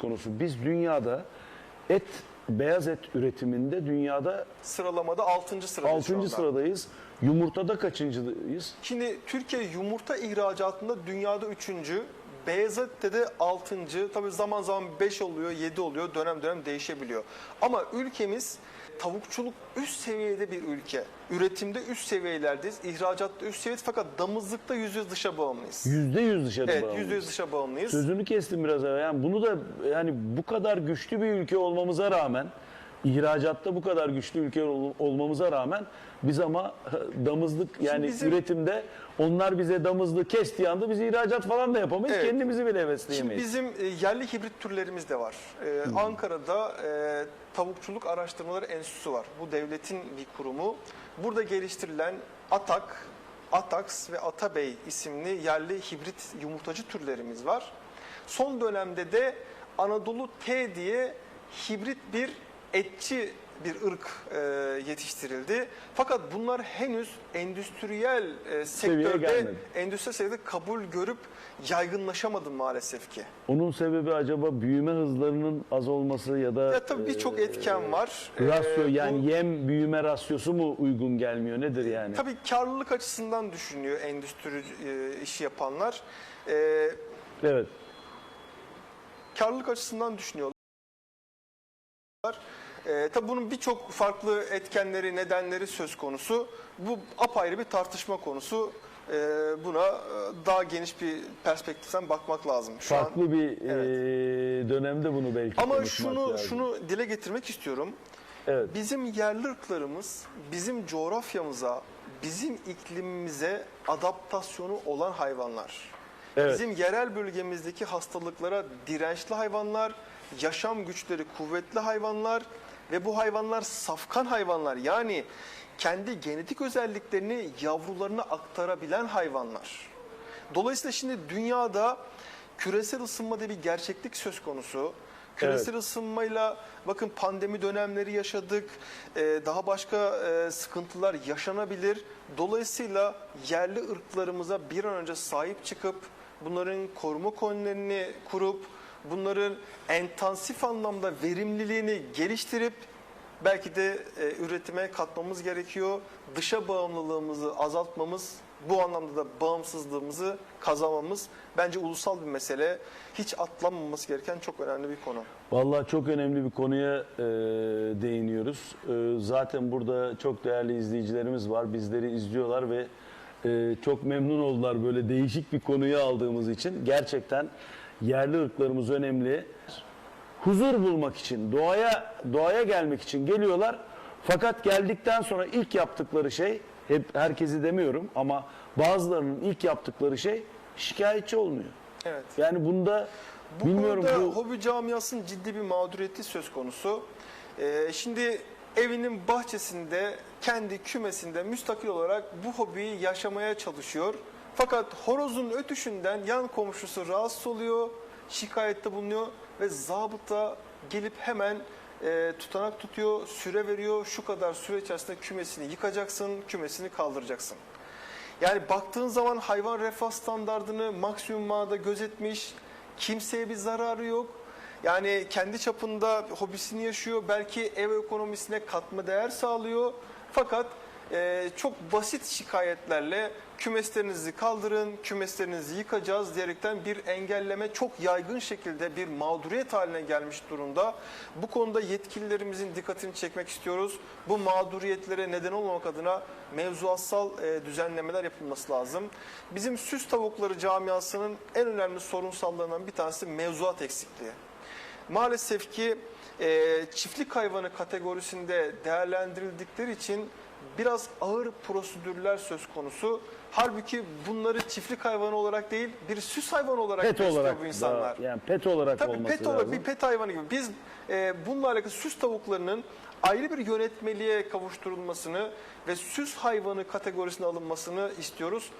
konusu. Biz dünyada et, beyaz et üretiminde dünyada Sıralamada 6. sırada şu 6. anda. sıradayız. Yumurtada kaçıncıyız? Şimdi Türkiye yumurta ihracatında dünyada 3. Beyaz ette de 6. Tabii zaman zaman 5 oluyor, 7 oluyor. Dönem dönem değişebiliyor. Ama ülkemiz tavukçuluk üst seviyede bir ülke. Üretimde üst seviyelerdeyiz. ihracatta üst seviyedeyiz fakat damızlıkta %100 dışa bağımlıyız. Yüzde yüz dışarı Evet, bağımlıyız. %100 dışa bağımlıyız. Sözünü kestim biraz evvel. Yani bunu da yani bu kadar güçlü bir ülke olmamıza rağmen ihracatta bu kadar güçlü ülke ol- olmamıza rağmen biz ama damızlık yani bizim- üretimde onlar bize damızlığı kestiği anda biz ihracat falan da yapamayız. Evet. Kendimizi bile Şimdi bizim e, yerli hibrit türlerimiz de var. E, Ankara'da e, Tavukçuluk Araştırmaları Enstitüsü var. Bu devletin bir kurumu. Burada geliştirilen Atak, Atax ve Atabey isimli yerli hibrit yumurtacı türlerimiz var. Son dönemde de Anadolu T diye hibrit bir etçi bir ırk e, yetiştirildi. Fakat bunlar henüz endüstriyel e, sektörde, endüstriyel sektörde kabul görüp yaygınlaşamadı maalesef ki. Onun sebebi acaba büyüme hızlarının az olması ya da Ya tabii birçok etken var. rasyo Ee, yani bu- yem büyüme rasyosu mu uygun gelmiyor nedir yani? Tabii karlılık açısından düşünüyor endüstri e, işi yapanlar. Ee, Evet. karlılık açısından düşünüyorlar. Ee, tabii bunun birçok farklı etkenleri, nedenleri söz konusu. Bu apayrı bir tartışma konusu. Ee, buna e, daha geniş bir perspektiften bakmak lazım. Şu an- Farklı bir e, dönemde bunu belki Ama şunu lazım. şunu dile getirmek istiyorum. Evet. Bizim yerli ırklarımız bizim coğrafyamıza, bizim iklimimize adaptasyonu olan hayvanlar. Evet. Bizim yerel bölgemizdeki hastalıklara dirençli hayvanlar, yaşam güçleri kuvvetli hayvanlar ve bu hayvanlar safkan hayvanlar. Yani kendi genetik özelliklerini yavrularına aktarabilen hayvanlar. Dolayısıyla şimdi dünyada küresel ısınma diye bir gerçeklik söz konusu. Küresel ısınmayla bakın pandemi dönemleri yaşadık. Ee, daha başka e, sıkıntılar yaşanabilir. Dolayısıyla yerli ırklarımıza bir an önce sahip çıkıp bunların koruma kolonilerini kurup bunların intensif anlamda verimliliğini geliştirip belki de e, üretime katmamız gerekiyor. Dışa bağımlılığımızı azaltmamız, bu anlamda da bağımsızlığımızı kazanmamız bence ulusal bir mesele. Hiç atlanmaması gereken çok önemli bir konu. Vallahi çok önemli bir konuya e, değiniyoruz. E, zaten burada çok değerli izleyicilerimiz var. Bizleri izliyorlar ve e, çok memnun oldular böyle değişik bir konuyu aldığımız için. Gerçekten yerli ırklarımız önemli. Huzur bulmak için, doğaya doğaya gelmek için geliyorlar. Fakat geldikten sonra ilk yaptıkları şey, hep herkesi demiyorum ama bazılarının ilk yaptıkları şey şikayetçi olmuyor. Evet. Yani bunda Bu bilmiyorum konuda bu hobi camiasının ciddi bir mağduriyeti söz konusu. Ee, şimdi evinin bahçesinde, kendi kümesinde müstakil olarak bu hobiyi yaşamaya çalışıyor. Fakat horozun ötüşünden yan komşusu rahatsız oluyor, şikayette bulunuyor ve zabıta gelip hemen e, tutanak tutuyor, süre veriyor. Şu kadar süre içerisinde kümesini yıkacaksın, kümesini kaldıracaksın. Yani baktığın zaman hayvan refah standartını maksimum manada gözetmiş, kimseye bir zararı yok. Yani kendi çapında hobisini yaşıyor, belki ev ekonomisine katma değer sağlıyor. Fakat e, çok basit şikayetlerle kümeslerinizi kaldırın, kümeslerinizi yıkacağız diyerekten bir engelleme çok yaygın şekilde bir mağduriyet haline gelmiş durumda. Bu konuda yetkililerimizin dikkatini çekmek istiyoruz. Bu mağduriyetlere neden olmamak adına mevzuatsal e, düzenlemeler yapılması lazım. Bizim süs tavukları camiasının en önemli sorunsallarından bir tanesi mevzuat eksikliği. Maalesef ki e, çiftlik hayvanı kategorisinde değerlendirildikleri için biraz ağır prosedürler söz konusu. Halbuki bunları çiftlik hayvanı olarak değil bir süs hayvanı olarak pet besliyor olarak bu insanlar. da, yani pet olarak Tabii olması pet olarak lazım. bir pet hayvanı gibi. Biz e, bununla alakalı süs tavuklarının ayrı bir yönetmeliğe kavuşturulmasını ve süs hayvanı kategorisine alınmasını istiyoruz.